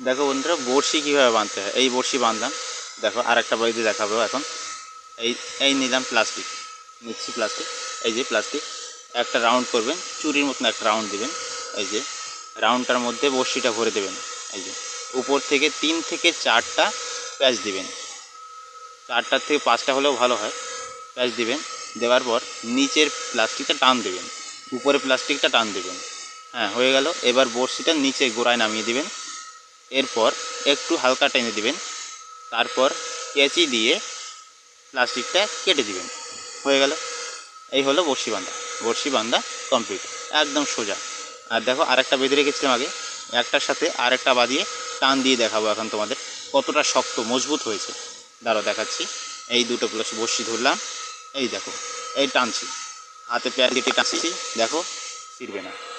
দেখো বন্ধুরা, বড়শি কীভাবে বাঁধতে হয়? এই বড়শি বাঁধলাম। দেখো আর একটা বাড়িতে দেখাবো এখন। এই এই নিলাম প্লাস্টিক। নিচ্ছি প্লাস্টিক। এই যে প্লাস্টিক। একটা রাউন্ড করবেন। চুরির মতন একটা রাউন্ড দেবেন। এই যে, রাউন্ডটার মধ্যে বড়শিটা ভরে দেবেন। এই যে, উপর থেকে তিন থেকে চারটা প্যাচ দিবেন। চারটার থেকে পাঁচটা হলেও ভালো হয়। প্যাচ দিবেন। দেওয়ার পর নিচের প্লাস্টিকটা টান দেবেন। উপরে প্লাস্টিকটা টান দেবেন। হ্যাঁ হয়ে গেল। এবার বড়শিটা নিচে গোড়ায় নামিয়ে দিবেন। এরপর একটু হালকা টেনে দিবেন। তারপর কেঁচি দিয়ে প্লাস্টিকটা কেটে দিবেন। হয়ে গেল? এই হলো বড়শি বান্ধা বড়শি বান্ধা কমপ্লিট। একদম সোজা। আর দেখো, আরেকটা বেঁধে রেখেছিলাম আগে। একটার সাথে আরেকটা বাঁধিয়ে টান দিয়ে দেখাবো এখন তোমাদের কতটা শক্ত, মজবুত হয়েছে। দাঁড়াও, দেখাচ্ছি। এই দুটো প্লাস বড়শি ধরলাম। এই দেখো, এই টানছি। হাতে প্যার কেটে টানছি। দেখো, ছিড়বে না।